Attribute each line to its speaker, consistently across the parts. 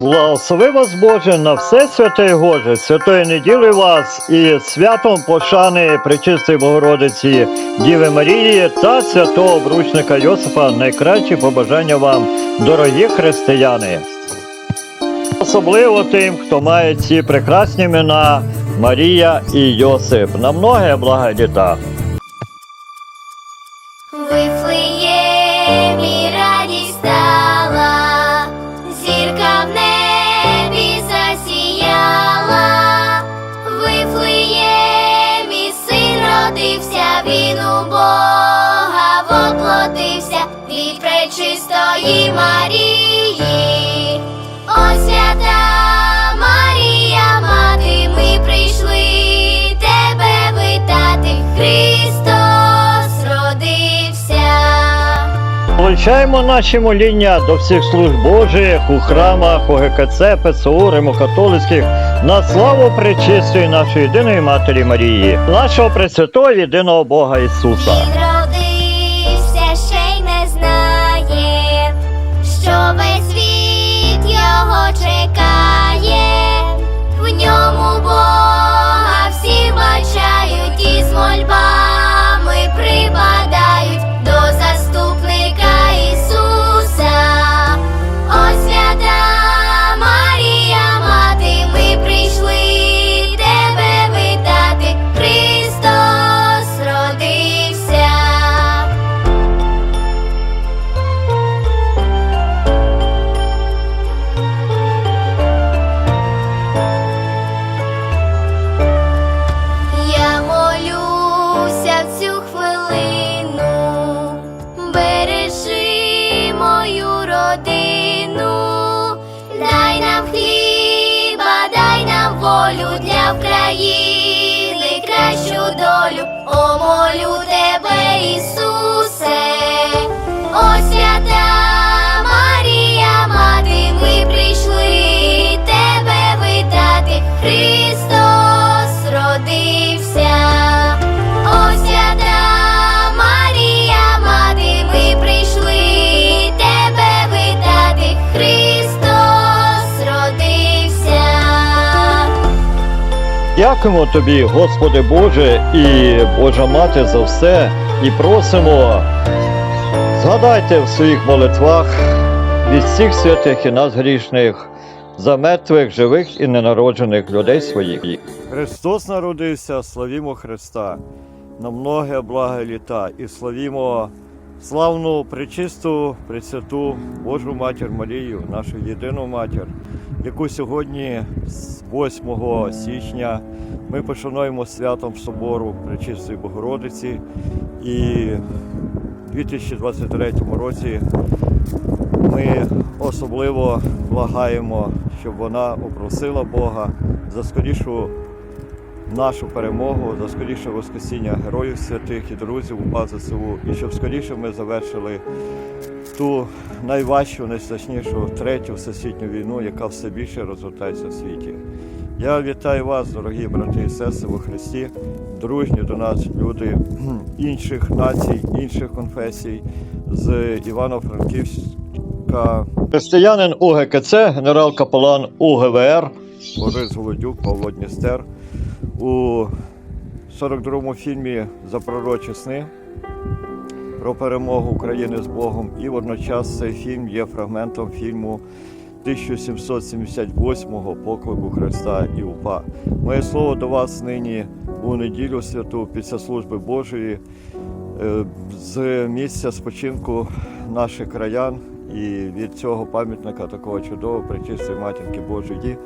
Speaker 1: Благослови вас Боже на все святе й Боже, святої неділі вас і святом пошани Пречистої Богородиці Діви Марії та святого обручника Йосифа. Найкращі побажання вам, дорогі християни. Особливо тим, хто має ці прекрасні імена Марія і Йосип. На многе блага
Speaker 2: Марії. О свята Марія, мати, ми прийшли тебе витати, Христос родився.
Speaker 1: Долучаємо наші моління до всіх служб Божих у храмах, у ГКЦ, ПЦУ, Римокатолицьких на славу пречистої нашої єдиної Матері Марії, нашого Пресвятого єдиного Бога Ісуса. Дякуємо тобі, Господи Боже і Божа Мати, за все і просимо. Згадайте в своїх молитвах від всіх святих і нас грішних, за мертвих, живих і ненароджених людей своїх. Христос народився, славімо Христа, на многе благе літа і славімо славну, пречисту, пресвяту Божу Матір Марію, нашу єдину матір, яку сьогодні, з 8 січня, ми пошануємо святом Собору Пречистої Богородиці. І в 2023 році ми особливо благаємо, щоб вона упросила Бога за скорішу нашу перемогу, за скоріше Воскресіння героїв святих і друзів УПА ЗСУ, і щоб скоріше ми завершили ту найважчу, найстрашнішу третю всесвітню війну, яка все більше розгортається в світі. Я вітаю вас, дорогі брати і сестри у Христі, дружні до нас люди інших націй, інших конфесій з Івано-Франківська. Християнин УГКЦ, генерал-капелан УГВР Борис Голодюк, Павло Дністер у 42-му фільмі За сни про перемогу України з Богом. І водночас цей фільм є фрагментом фільму 1778-го поклику Христа і УПА. Моє слово до вас нині у неділю святу після служби Божої е, з місця спочинку наших краян і від цього пам'ятника такого чудового пречистої матінки Божої,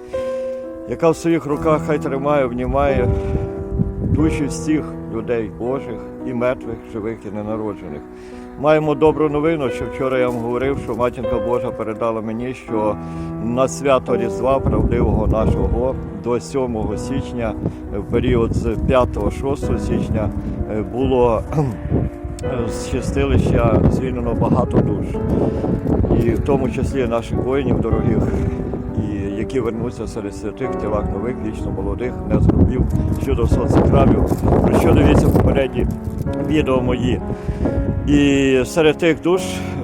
Speaker 1: яка в своїх руках хай тримає, внімає душі всіх людей Божих і мертвих, живих і ненароджених. Маємо добру новину, що вчора я вам говорив, що матінка Божа передала мені, що на свято Різдва правдивого нашого до 7 січня, в період з 5-6 січня, е, було е, з чистилища звільнено багато душ, і в тому числі наших воїнів дорогих, які вернуться серед святих в тілах нових, вічно молодих, не зробів щодо соцекрамів, про що дивіться попередні відео мої. І серед тих душ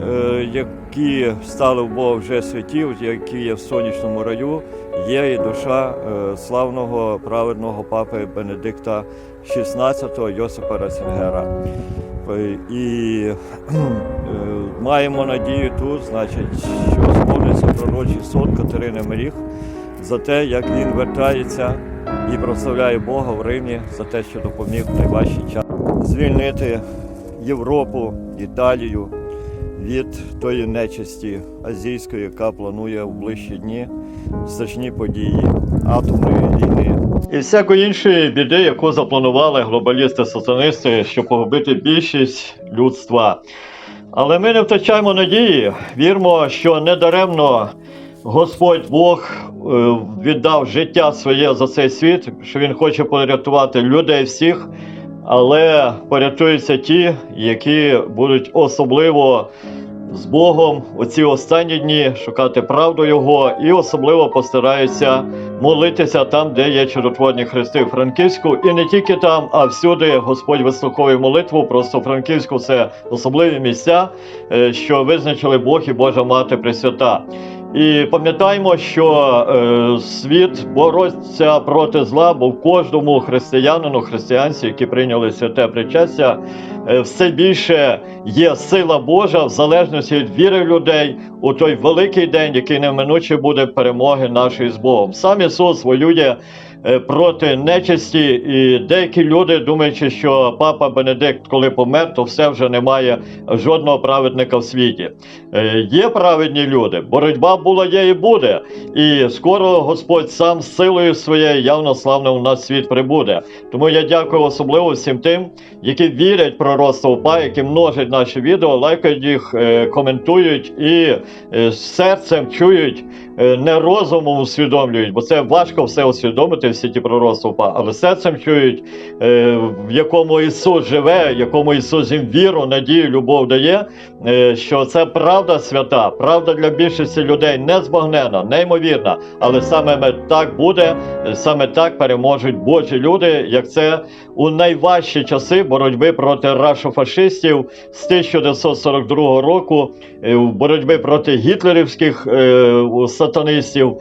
Speaker 1: е, які стали в Бога вже святів, які є в сонячному раю, є і душа е, славного праведного папи Бенедикта XVI Йосипа Ратцінгера. Е, І маємо надію тут, значить, що сповниться пророчий сон Катерини Меріг за те, як він вертається і прославляє Бога в Римі за те, що допоміг в найважчий час звільнити Європу, Італію від тої нечисті азійської, яка планує в ближчі дні страшні події атомної війни. І всякої іншої біди, яку запланували глобалісти-сатанисти, щоб погубити більшість людства. Але ми не втрачаємо надії, віримо, що недаремно Господь Бог е, віддав життя своє за цей світ, що Він хоче порятувати людей всіх, але порятуються ті, які будуть особливо з Богом у ці останні дні шукати правду Його і особливо постараються молитися там, де є чудотворні хрести Франківську, і не тільки там, а всюди Господь вислуховує молитву. Просто Франківську це особливі місця, е, що визначили Бог і Божа Мати Пресвята. І пам'ятаємо, що е, світ бореться проти зла, бо в кожному християнину, християнці, які прийняли святе причастя, е, все більше є сила Божа в залежності від віри людей у той великий день, який неминуче буде перемоги нашої з Богом. Сам Ісус воює проти нечисті, і деякі люди, думаючи, що папа Бенедикт, коли помер, то все вже немає жодного праведника в світі. Е, Є праведні люди, боротьба була, є і буде. І скоро Господь сам з силою своєю явно славно в наш світ прибуде. Тому я дякую особливо всім тим, які вірять пророцтво УПА, які множать наші відео, лайкають їх, е, коментують і е, серцем чують, е, не розумом усвідомлюють, бо це важко все усвідомити, всі ті пророцтва. Але серцем чують, е, в якому Ісус живе, якому Ісус їм віру, надію, любов дає, е, що це правда свята, правда для більшості людей незбагнена, неймовірна, але саме так буде, е, саме так переможуть Божі люди, як це у найважчі часи боротьби проти рашофашистів з 1942 року, е, боротьби проти гітлерівських е, сатанистів.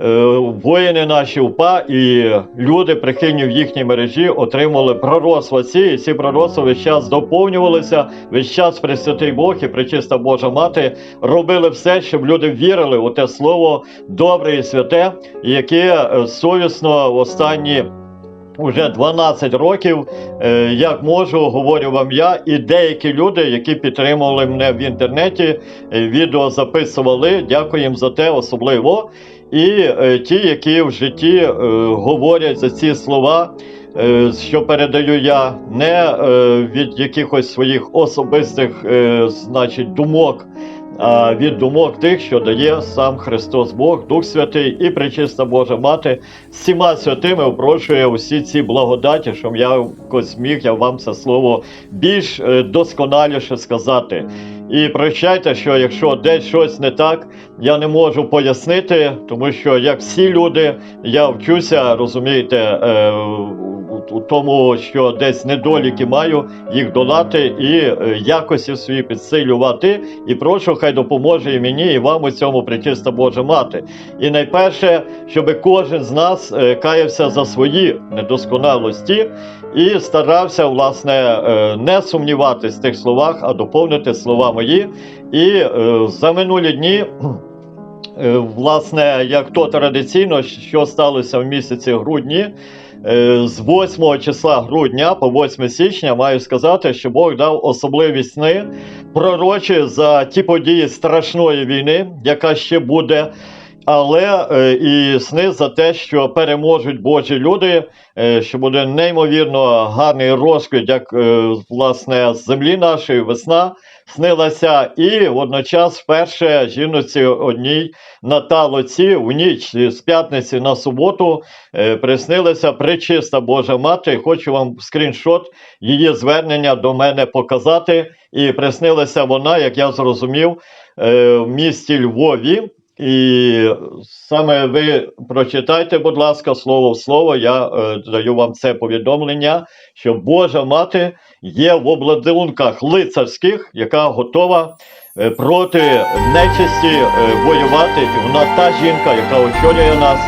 Speaker 1: Е, Воїни наші УПА і люди, прихильні в їхній мережі, отримали пророцтва ці, і ці пророцтва весь час доповнювалися, весь час Пресвятий Бог і Пречиста Божа Мати робили все, щоб люди вірили у те слово добре і святе, яке е, совісно в останні. Уже 12 років, е, як можу, говорю вам я, і деякі люди, які підтримували мене в інтернеті, е, відео записували. Дякую їм за те особливо. І е, ті, які в житті говорять за ці слова, що передаю я, не від якихось своїх особистих, значить, думок. Від думок тих, що дає сам Христос Бог, Дух Святий і Пречиста Божа Мати, всіма святими впрошує усі ці благодаті, щоб я якось міг я вам це слово більш е, досконаліше сказати. І прощайте, що якщо десь щось не так, я не можу пояснити, тому що як всі люди, я вчуся, розумієте, е, у- тому, що десь недоліки маю, їх долати і е, якості свої підсилювати. І прошу, хай допоможе і мені, і вам у цьому причиста Божа мати. І найперше, щоб кожен з нас е, каявся за свої недосконалості і старався, власне, е, не сумніватись в тих словах, а доповнити слова мої. І за минулі дні. Власне, як то традиційно, що сталося в місяці грудні, з 8 числа грудня по 8 січня маю сказати, що Бог дав особливі сни пророчі за ті події страшної війни, яка ще буде. Але е, і сни за те, що переможуть Божі люди, е, що буде неймовірно гарний розквіт, як е, власне землі нашої весна снилася, і водночас вперше жіноці одній на талоці в ніч з п'ятниці на суботу е, приснилася причиста Божа Мати. Хочу вам скріншот її звернення до мене показати. І приснилася вона, як я зрозумів, е, в місті Львові. І саме ви прочитайте, будь ласка, слово в слово. Я е, даю вам це повідомлення, що Божа мати є в обладунках лицарських, яка готова е, проти нечисті е, воювати. І вона та жінка, яка очолює нас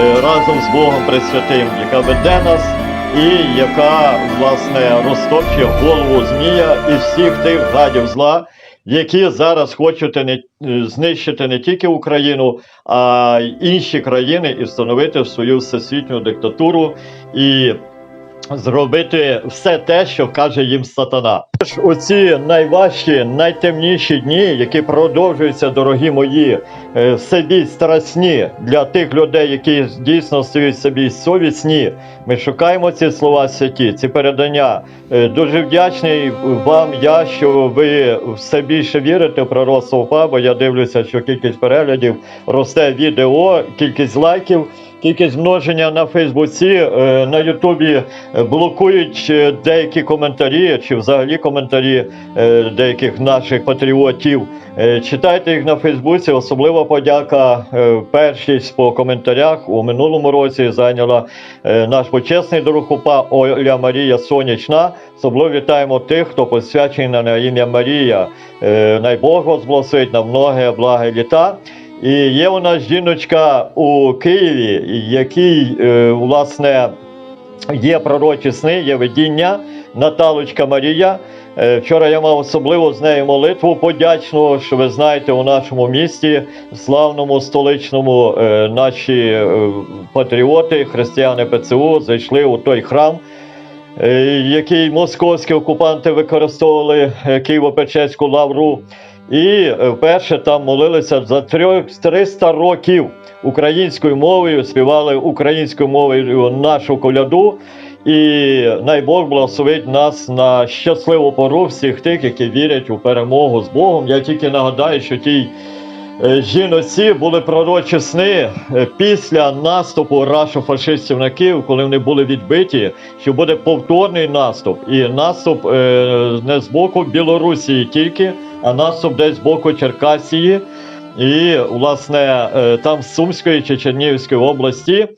Speaker 1: е, разом з Богом Пресвятим, яка веде нас і яка власне розтопче голову змія і всіх тих гадів зла, які зараз хочуть не, е, знищити не тільки Україну, а й інші країни і встановити свою всесвітню диктатуру. І зробити все те, що каже їм сатана. Тож Оці найважчі, найтемніші дні, які продовжуються, дорогі мої, е, все страсні для тих людей, які дійсно стають собі совісні. Ми шукаємо ці слова святі, ці передання. Е, Дуже вдячний вам, я, що ви все більше вірите в пророцтво УПА, бо я дивлюся, що кількість переглядів росте відео, кількість лайків. Кількість множення на Фейсбуці, е, на Ютубі е, блокують е, деякі коментарі чи взагалі коментарі деяких наших патріотів. Читайте їх на Фейсбуці. Особлива подяка першість по коментарях у минулому році зайняла наш почесний друг УПА Оля Марія Сонячна. Особливо вітаємо тих, хто посвячений на ім'я Марія. Най Бог вас благословить на многе благе літа. І є у нас жіночка у Києві, який, е, власне, є пророчі сни, є видіння, Наталочка Марія. Е, Вчора я мав особливо з нею молитву подячну, що ви знаєте, у нашому місті, славному столичному, е, наші патріоти, християни ПЦУ, зайшли у той храм, який московські окупанти використовували Києво-Печерську лавру. І е, вперше там молилися за трьох- 300 років українською мовою, співали українською мовою нашу коляду. І най Бог благословить нас на щасливу пору всіх тих, які вірять у перемогу з Богом. Я тільки нагадаю, що тій жіноці були пророчі сни е, після наступу рашо-фашистів на Київ, коли вони були відбиті, що буде повторний наступ. І наступ е, не з боку Білорусі тільки, а наступ десь з боку Черкасії. І, власне, е, там з Сумської чи Чернігівської області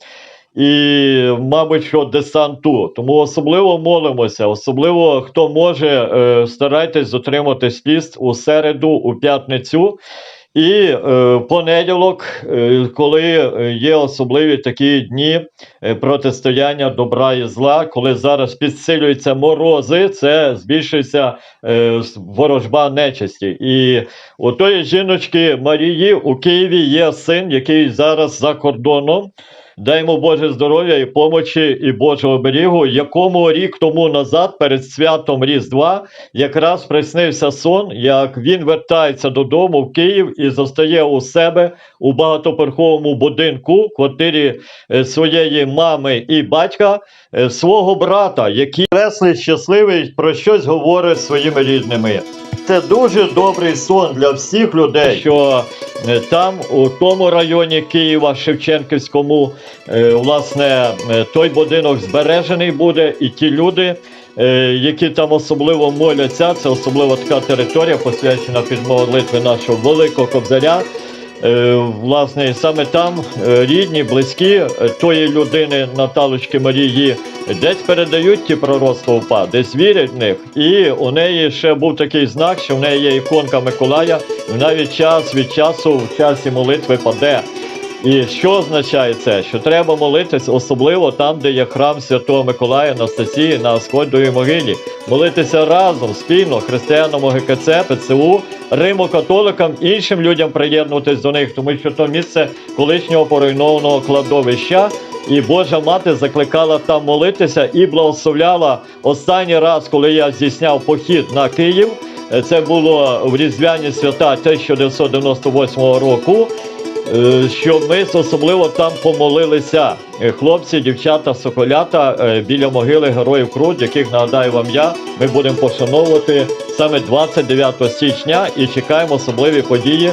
Speaker 1: і, мабуть, що десанту. Тому особливо молимося, особливо хто може, е, старайтесь дотриматись піст у середу, у п'ятницю. І е, понеділок, е, коли е, є особливі такі дні е, протистояння добра і зла, коли зараз підсилюються морози, це збільшується е, ворожба нечисті. І у тої жіночки Марії у Києві є син, який зараз за кордоном. Дай йому Боже здоров'я і помочі і Божого берегу, якому рік тому назад, перед святом Різдва, якраз приснився сон, як він вертається додому в Київ і застає у себе у багатоповерховому будинку, квартирі е, своєї мами і батька, е, свого брата, який креслий щасливий про щось говорить зі своїми рідними. Це дуже добрий сон для всіх людей, що е, там, у тому районі Києва, Шевченківському, е, власне, е, той будинок збережений буде, і ті люди, які там особливо моляться, це особливо така територія, посвячена під молитви нашого великого кобзаря. Е, Власне, саме там е, рідні, близькі е, тої людини Наталочки Марії десь передають ті пророцтва УПА, десь вірять в них. І у неї ще був такий знак, що в неї є іконка Миколая, навіть час від часу в часі молитви паде. І що означає це? Що треба молитись, особливо там, де є храм Святого Миколая Анастасії на Асходовій могилі. Молитися разом, спільно, християнам ГКЦ, ПЦУ, Римо-католикам, іншим людям приєднуватись до них, тому що то місце колишнього поруйнованого кладовища. І Божа мати закликала там молитися і благословляла останній раз, коли я здійсняв похід на Київ. Це було в різдвяні свята 1998 року. Е, що ми особливо там помолилися. Е, Хлопці, дівчата, соколята е, біля могили героїв Крут, яких нагадаю вам я, ми будемо пошановувати саме 29 січня і чекаємо особливі події.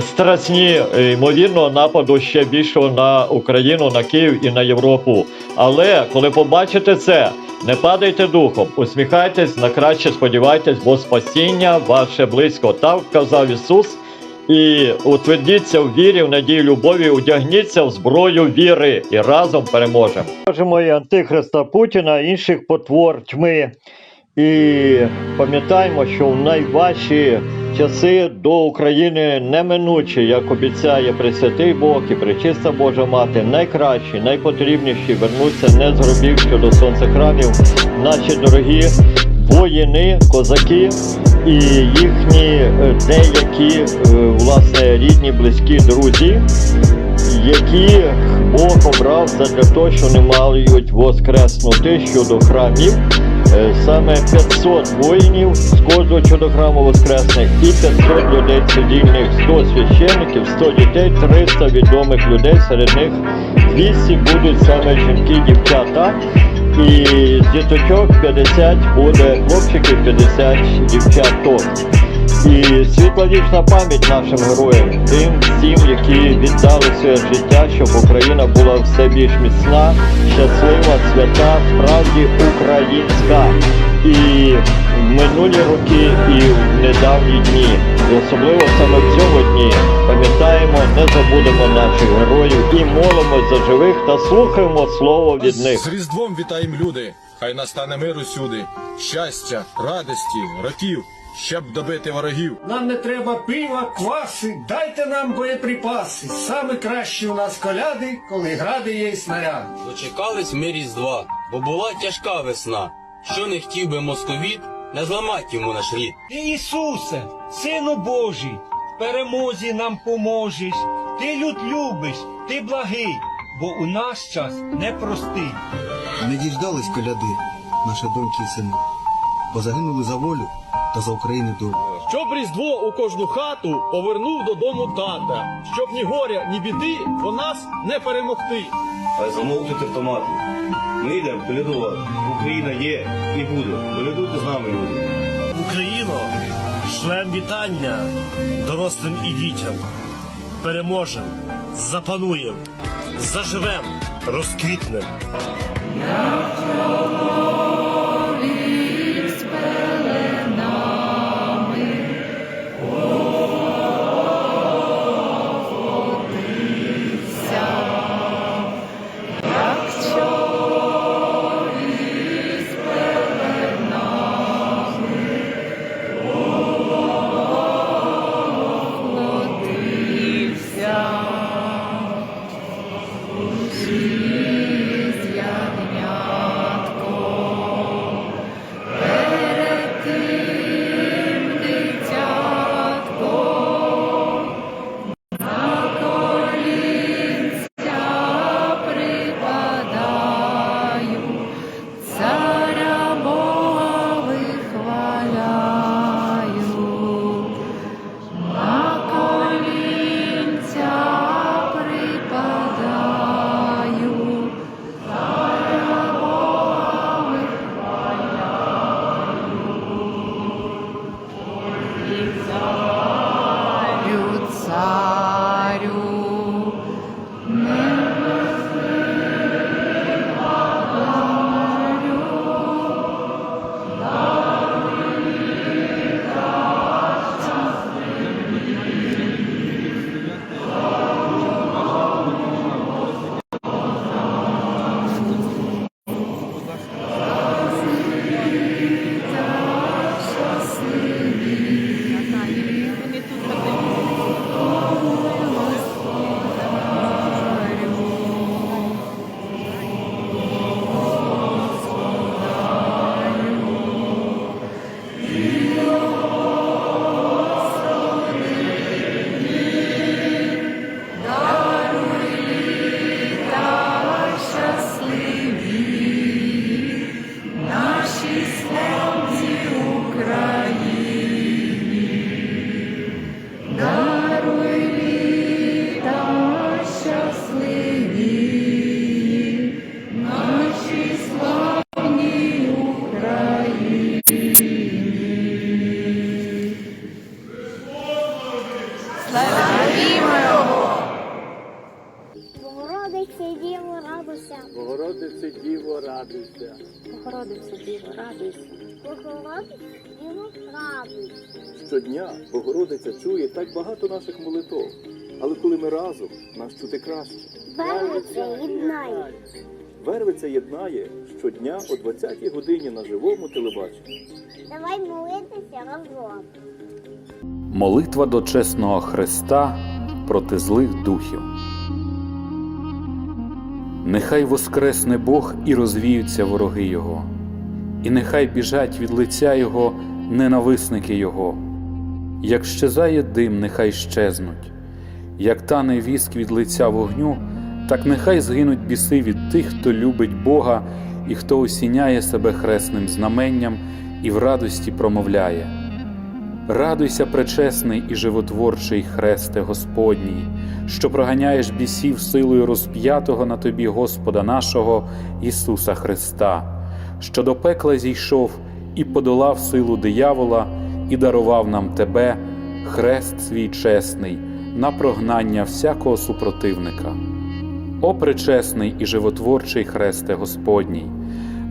Speaker 1: Страсні, е, ймовірно, нападу ще більшого на Україну, на Київ і на Європу. Але коли побачите це, не падайте духом, усміхайтесь, на краще сподівайтесь, бо спасіння ваше близько. Так казав Ісус. І утвердіться в вірі, в надії, любові, одягніться в зброю віри і разом переможемо. Кажемо і антихриста Путіна, інших потвор тьми. І пам'ятаємо, що в найважчі часи до України неминуче, як обіцяє Пресвятий Бог і Пречиста Божа Мати, найкращі, найпотрібніші вернуться не з гробів щодо сонцехрамів, наші дорогі воїни, козаки і їхні е, деякі е, власне рідні, близькі друзі, які Бог обрав задля того, що вони мають воскреснути щодо храмів. Е, Саме 500 воїнів з кожного храму воскресних і 500 людей цивільних, 100 священників, 100 дітей, 300 відомих людей. Серед них 200 будуть саме жінки, дівчата. І з діточок 50 буде хлопчиків, 50 дівчаток. І світла вічна пам'ять нашим героям, тим всім, які віддали своє життя, щоб Україна була все більш міцна, щаслива, свята, справді українська. І в минулі роки, і в недавні дні, і особливо саме в цьому дні, пам'ятаємо, не забудемо наших героїв і молимось за живих та слухаємо слово від них.
Speaker 3: З Різдвом вітаєм люди, хай настане мир усюди, щастя, радості, років, щоб добити ворогів.
Speaker 4: Нам не треба пива, кваси, дайте нам боєприпаси. Саме кращі у нас коляди, коли гради є і снаряди.
Speaker 5: Дочекались ми Різдва, бо була тяжка весна. Що не хотів би московіт, не зламать йому наш рід.
Speaker 6: Ти, Ісусе, Сину Божий, в перемозі нам поможеш. Ти люд любиш, ти благий, бо у наш час непростий.
Speaker 7: Не діждались коляди, наші доньки і сини, бо загинули за волю та за Україну долю.
Speaker 8: Щоб Різдво у кожну хату повернув додому тата, щоб ні горя, ні біди по нас не перемогти.
Speaker 9: Хай замовкнуть автомати. Ми йдемо колядувати. Україна є і буде. Колядуйте з нами, люди.
Speaker 10: Україно, шлем вітання дорослим і дітям. Переможем, запануєм, заживем, розквітнем.
Speaker 11: Велице єднає
Speaker 8: щодня о 20-й годині на живому телебаченні.
Speaker 11: Давай молитися разом.
Speaker 12: Молитва до чесного Христа проти злих духів. Нехай воскресне Бог і розвіються вороги Його, і нехай біжать від лиця Його ненависники Його. Як щезає дим, нехай щезнуть, як тане віск від лиця вогню, так нехай згинуть біси від тих, хто любить Бога і хто осіняє себе хресним знаменням і в радості промовляє. Радуйся, пречесний і животворчий хресте Господній, що проганяєш бісів силою розп'ятого на тобі Господа нашого Ісуса Христа, що до пекла зійшов і подолав силу диявола, і дарував нам Тебе, хрест свій чесний, на прогнання всякого супротивника. О пречесний і животворчий хресте Господній,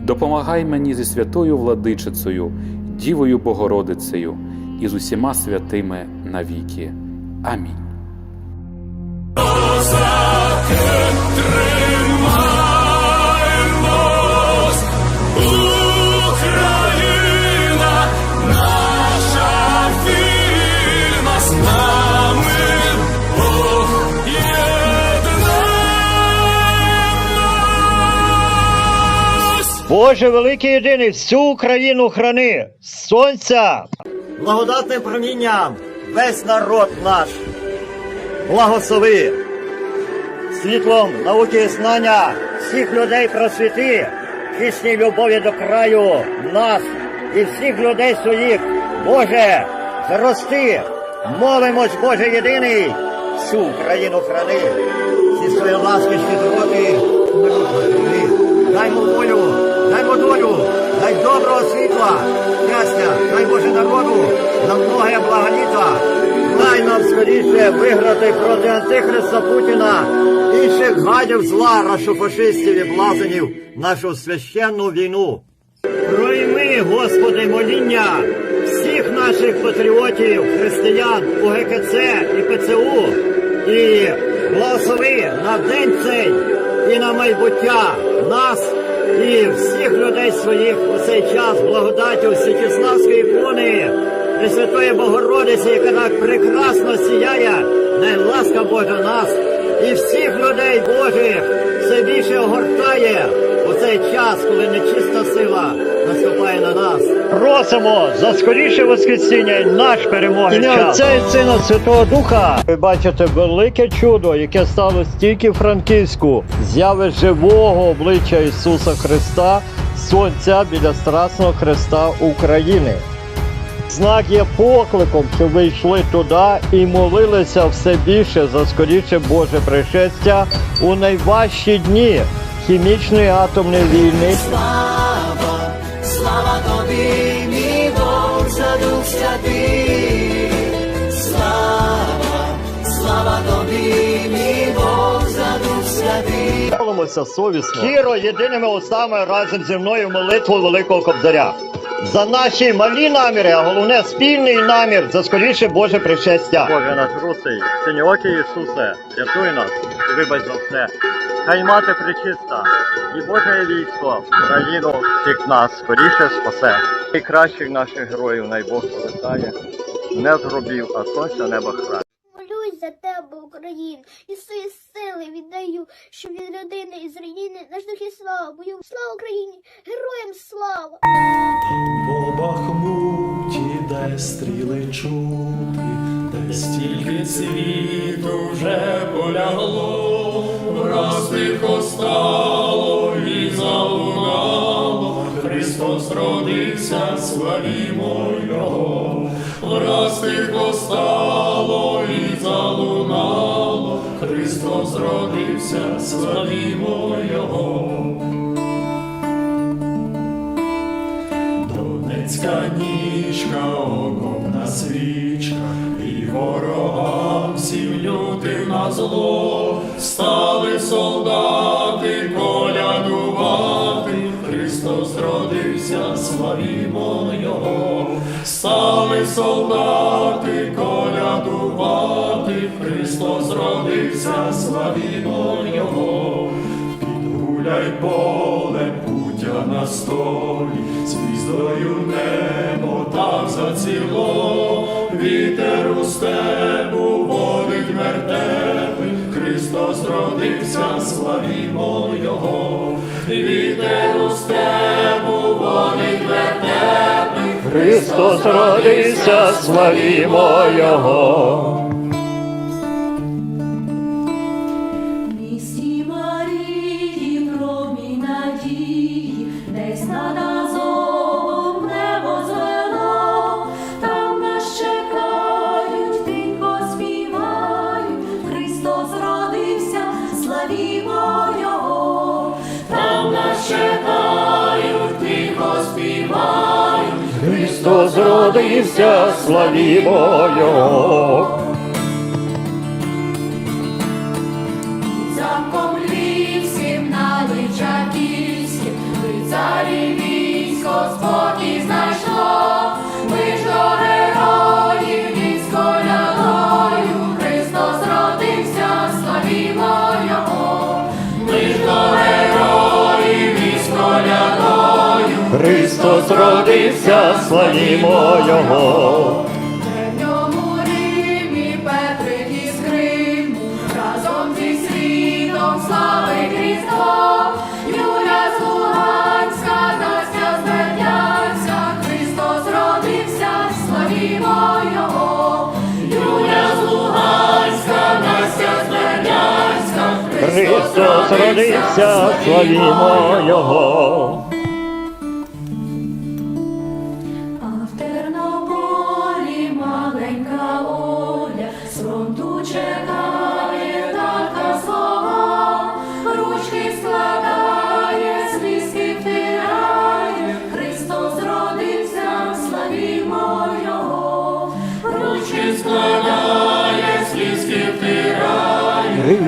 Speaker 12: допомагай мені зі святою владичицею, Дівою Богородицею і з усіма святими навіки. Амінь.
Speaker 13: Боже великий єдиний, всю Україну храни, сонця, благодатним промінням весь народ наш. Благослови світлом науки і знання всіх людей просвіти, чесній любові до краю нас і всіх людей своїх. Боже, зрости, молимось, Боже єдиний, всю Україну храни, всі свої ласки щедроти, благослови. Даймо волю, даймо долю, дай доброго світла, щастя, дай Боже народу, на многое благоліта. Дай нам скоріше виграти проти Антихриста Путіна, інших гадів зла, рашофашистів і блазенів нашу священну війну. Пройми, Господи, моління всіх наших патріотів, християн, УГКЦ і ПЦУ, і благослови на день цей і на майбуття нас і всіх людей своїх у цей час благодаттю Святіславської ікони святої Богородиці, яка так прекрасно сіяє, най ласка Божа нас і всіх людей Божих все більше огортає у цей час, коли нечиста сила наступає на нас. Просимо за скоріше воскресіння і наш перемоги. Ім'я Отця і Сина Святого Духа. Ви бачите велике чудо, яке сталося тільки в Франківську. Зяви живого обличчя Ісуса Христа, Сонця біля Страсного Христа України. Знак є покликом, щоб ви йшли туди і молилися все більше за скоріше Боже пришестя у найважчі дні хімічної атомної війни.
Speaker 1: Слава, слава тобі, мій Бог, за дух святий. Слава, слава тобі, мій Бог, за дух святий.
Speaker 13: Молимося совісно. Щиро єдиними устами разом зі мною молитву Великого Кобзаря. За наші малі наміри, а головне спільний намір за скоріше Боже пришестя. Боже наш русий, синьоокий Ісусе, рятуй нас і вибач за все. Хай мати причиста, і Боже військо, країну всіх нас скоріше спасе. І кращих наших героїв най Бог повертає, не з гробів, а сонця неба храни.
Speaker 11: За тебе, Україну, і свої сили віддаю, щоб від людини і з країни наш дух і слава бою. Слава Україні! Героям слава!
Speaker 14: По Бахмуті, де стріли чути, де стільки світу вже полягло, враз тихо стало і залунало, Христос родився, славімо Його, враз тихо стало і залунало, Христос родився, славімо Його. Донецька нічка, окопна свічка, і ворогам всім лютим на зло, стали солдати стали солдати колядувати, Христос родився, славімо Його. Під гуляй поле, путя на столі, звіздою небо там заціло, вітер у степу водить вертепи, Христос родився, славімо Його, вітер у степу водить вертепи,
Speaker 15: Христос родився, славімо Його.
Speaker 2: Христос родився, славімо Його. Замком львівським на Личаківським, лицарі військо спокій знайшло, ми ж до Христос родився, славімо Його. в ньому Римі Петрик із Криму, разом зі світом славить Різдво, Юля з Луганська, Настя з Бердянська, Христос родився, славімо Його, Юля з Луганська, Настя з Бердянська,
Speaker 15: Христос родився, славімо Його.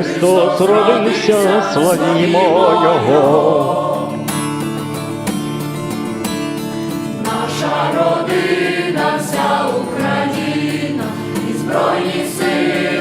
Speaker 2: Христос родився, славімо Його. Наша
Speaker 15: родина, вся Україна і
Speaker 2: збройні сили.